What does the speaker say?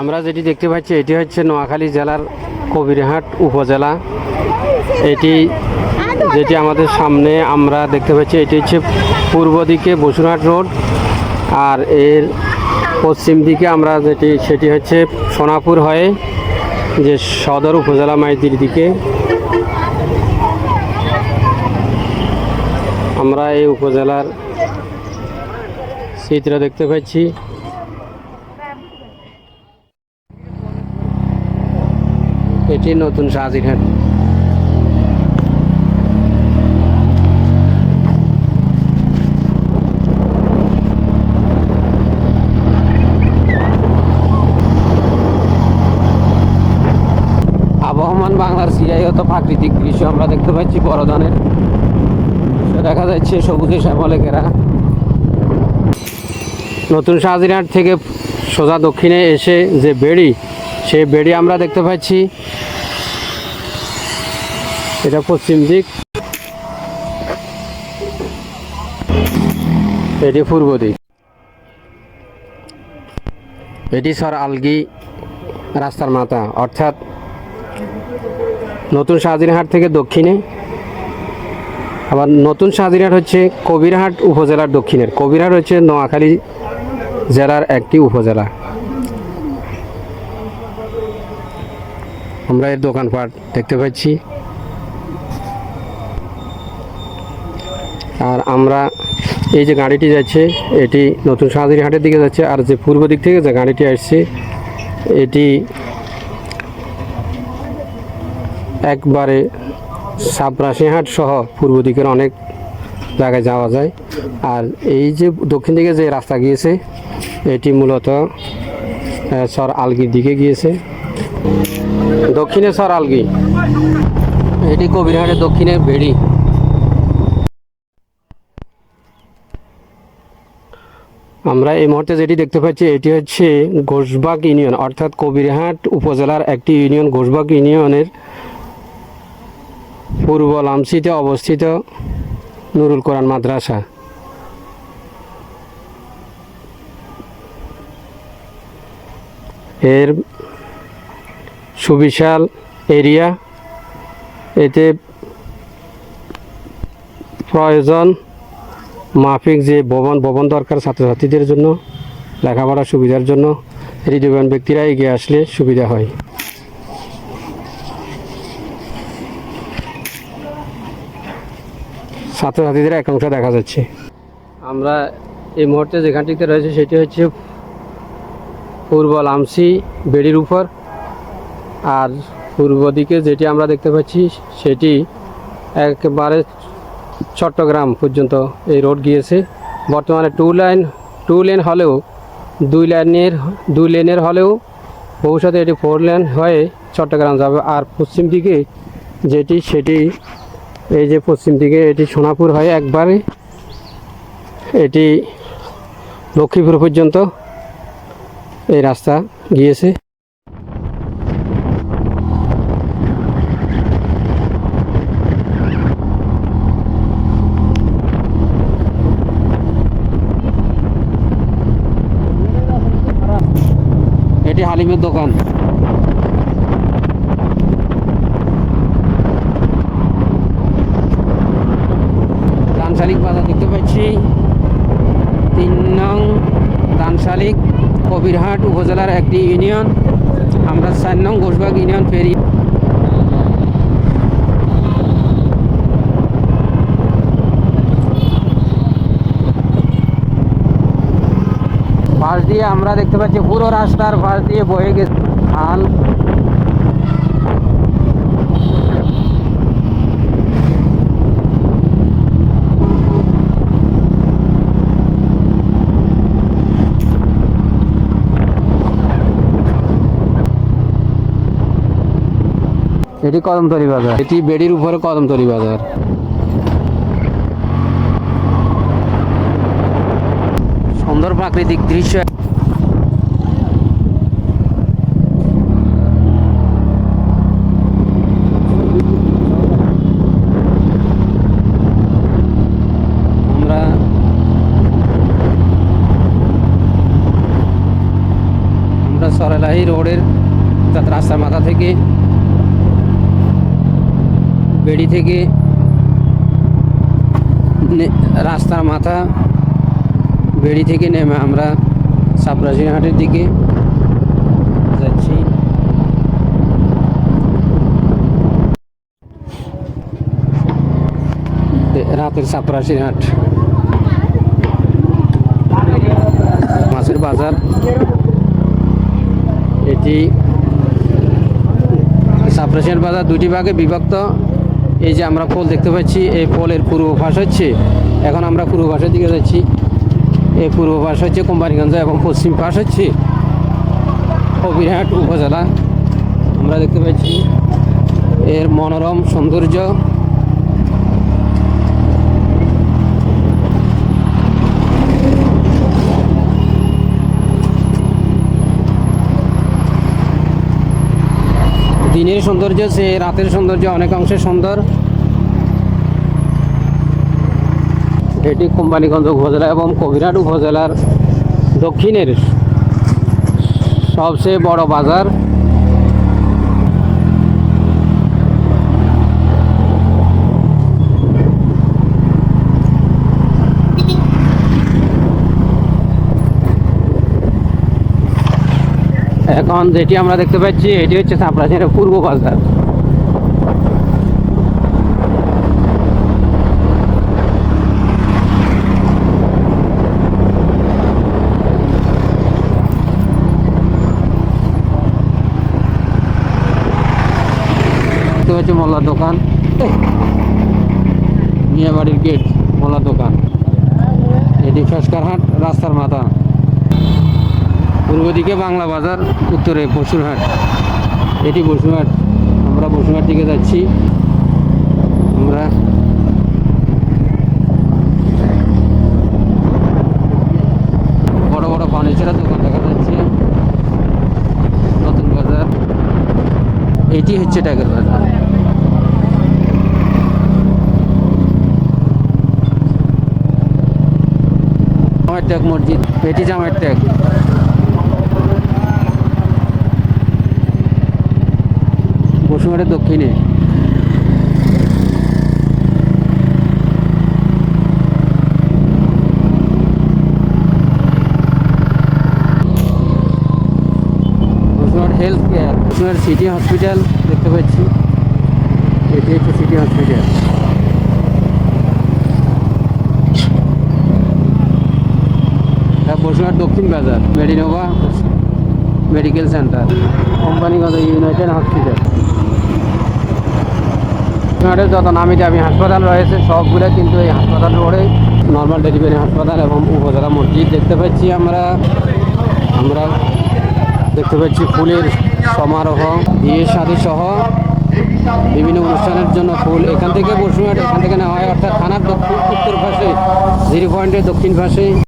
আমরা যেটি দেখতে পাচ্ছি, এটি হচ্ছে নোয়াখালী জেলার কবিরহাট উপজেলা। এটি যেটি আমাদের সামনে আমরা দেখতে পাচ্ছি, এটি হচ্ছে পূর্ব দিকে বসুরহাট রোড। আর এর পশ্চিম দিকে আমরা যেটি, সেটি হচ্ছে সোনাপুর হয়ে যে সদর উপজেলা মাইতির দিকে। আমরা এই উপজেলার চিত্র দেখতে পাচ্ছি। এটি নতুন শাহজিরহাট আবহমান বাংলার সিআইও তো প্রাকৃতিক দৃশ্য আমরা দেখতে পাচ্ছি বড় ধানের সে দেখা যাচ্ছে সবুজে শ্যামলে ঘেরা নতুন শাহজিরহাট থেকে সোজা দক্ষিণে এসে যে বেড়ি সেই বেড়ি আমরা দেখতে পাচ্ছি। এটা পশ্চিম দিক। এটি পূর্ব দিক। এটি সর আলগি রাস্তার মাথা, অর্থাৎ নতুন শাহজিরহাট থেকে দক্ষিণে। আবার নতুন শাহজিরহাট হচ্ছে কবিরহাট উপজেলার দক্ষিণের। কবিরহাট হচ্ছে নোয়াখালী জেলার একটি উপজেলা। আমরা এর দোকানপাট দেখতে পাচ্ছি। আর আমরা এই যে গাড়িটি যাচ্ছে, এটি নতুন শাহজিরহাটের দিকে যাচ্ছে, আর যে পূর্ব দিক থেকে যে গাড়িটি আসছে, এটি একবারে সাবরাশিহাট সহ পূর্ব দিকের অনেক জায়গায় যাওয়া যায়। আর এই যে দক্ষিণ দিকে যে রাস্তা গিয়েছে, এটি মূলত সর আলগির দিকে গিয়েছে। দক্ষিণে সর আলগি। এটি কবিরহাটের দক্ষিণে ভেড়ি আমরা এই মুহূর্তে যেটি দেখতে পাচ্ছি এটি হচ্ছে ঘোষবাগ ইউনিয়ন অর্থাৎ কবিরহাট উপজেলার একটি ইউনিয়ন ঘোষবাগ ইউনিয়নের পূর্ব লামসিতে অবস্থিত নুরুল কোরআন মাদ্রাসা। এর সুবিশাল এরিয়া। এতে প্রয়োজন মাফিক যে ভবন ভবন দরকার ছাত্রছাত্রীদের জন্য লেখাপড়ার সুবিধার জন্য হৃদয়বান ব্যক্তিরা এগিয়ে আসলে সুবিধা হয়। ছাত্রছাত্রীদের একাংশ দেখা যাচ্ছে। আমরা এই মুহূর্তে যেখানটিতে রয়েছে, সেটি হচ্ছে পূর্ব লামসি বেড়ির উপর। আর পূর্ব দিকে যেটি আমরা দেখতে পাচ্ছি, সেটি একেবারে চট্টগ্রাম পর্যন্ত এই রোড গিয়েছে। বর্তমানে টু লাইন টু লেন হলেও, দুই লাইনের, দুই লেনের হলেও ভবিষ্যতে এটি ফোর লেন হয়ে চট্টগ্রাম যাবে। আর পশ্চিম দিকে যেটি, সেটি এই যে পশ্চিম দিকে এটি সোনাপুর হয়ে একবারে এটি লক্ষ্মীপুর পর্যন্ত এই রাস্তা গিয়েছে। এটি হালিমের দোকান। দানশালিক বাজার দেখতে পাচ্ছি। তিন নং দানশালিক কবিরহাট উপজেলার একটি ইউনিয়ন। আমরা চার নং ঘোষবাগ ইউনিয়ন ফেরি পাশ দিয়ে আমরা দেখতে পাচ্ছি পুরো রাস্তার পাশ দিয়ে বয়ে গেছে খাল এটি কদমতলি বাজার। এটি বেড়ির উপরে কদমতলি বাজার। সুন্দর প্রাকৃতিক দৃশ্য আমরা আমরা সরেলাহি রোডের অর্থাৎ রাস্তার মাথা থেকে বেড়ি থেকে নে- রাস্তার মাথা বেড়ি থেকে নেমে আমরা সাপরাশিহাটের দিকে যাচ্ছি দে- রাতের সাপরাশিহাট মাছের বাজার এটি সাপ্রেশন বাজার দুটি ভাগে বিভক্ত। এই যে আমরা ফল দেখতে পাচ্ছি, এই পোলের পূর্ব পাশ হচ্ছে, এখন আমরা পূর্ব পাশের দিকে যাচ্ছি। এই পূর্ব পাশ হচ্ছে কোম্পানিগঞ্জ এবং পশ্চিম পাশ হচ্ছে কবিরহাট উপজেলা। আমরা দেখতে পাচ্ছি এর মনোরম সৌন্দর্য। দিনের সৌন্দর্য, সে রাতের সৌন্দর্য অনেক অংশে সুন্দর। এটি কোম্পানিগঞ্জ উপজেলা এবং কবিরাট উপজেলার দক্ষিণের সবচেয়ে বড় বাজার। এখন যেটি আমরা দেখতে পাচ্ছি, এটি হচ্ছে সাপড়াশিয়ার পূর্ব বাজার। দেখতে পাচ্ছি মোল্লার দোকান। মিয়াবাড়ির গেট, মোল্লার দোকান। এটি ফেসকারহাট রাস্তার মাথা। পূর্ব দিকে বাংলা বাজার, উত্তরে বসুরহাট। এটি বসুরহাট। আমরা বসুরহাট দিকে যাচ্ছি। আমরা বড় বড় ফার্নিচারের দোকান দেখা যাচ্ছে। নতুন বাজার। এটি হচ্ছে টাইগার বাজার। জামাইয়ের ট্যাগ মসজিদ। এটি জামাইয়ের ট্যাগ দক্ষিণে। হেলথ কেয়ার বসুমার সিটি হসপিটাল দেখতে পাচ্ছি। এটি হচ্ছে সিটি হসপিটাল বসুমার দক্ষিণ বাজার মেডিনোভা মেডিকেল সেন্টার কোম্পানিগত ইউনাইটেড হসপিটাল বসুরহাটের যত নামি দামি হাসপাতাল রয়েছে, সবগুলো কিন্তু এই হাসপাতাল রোডে নর্মাল ডেলিভারি হাসপাতাল এবং উপজেলা মসজিদ দেখতে পাচ্ছি আমরা। আমরা দেখতে পাচ্ছি ফুলের সমারোহ বিয়ে শাদী সহ বিভিন্ন অনুষ্ঠানের জন্য ফুল এখান থেকে বসুরহাট এখান থেকে নেওয়া হয়, অর্থাৎ থানার দক্ষিণ, উত্তর পাশে, জিরো পয়েন্টের দক্ষিণ পাশে।